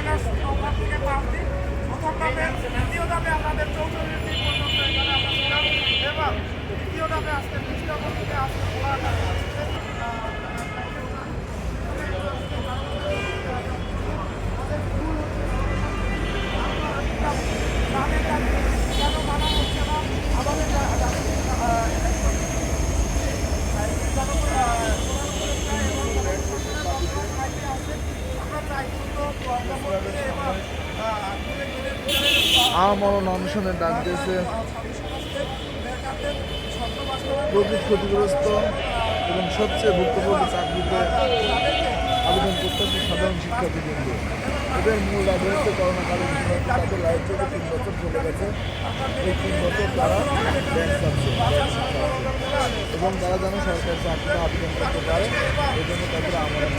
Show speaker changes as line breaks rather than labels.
August নৌকা থেকে পাঁচ দিন
আমরণ অনশনের ডাক দিয়েছে। প্রকৃত ক্ষতিগ্রস্ত এবং সবচেয়ে ভুক্তভোগী চাকরিতে আবেদন করতেছে সাধারণ শিক্ষার্থীবৃন্দ। এদের মূল দাবি হচ্ছে করোনাকালীন তাদের লাইফ থেকে তিন বছর চলে গেছে। এই তিন বছর তারা ব্যাংক চাচ্ছে এবং তারা যেন সরকারি চাকরিতে আবেদন করতে পারে এই জন্য তাদের অনশন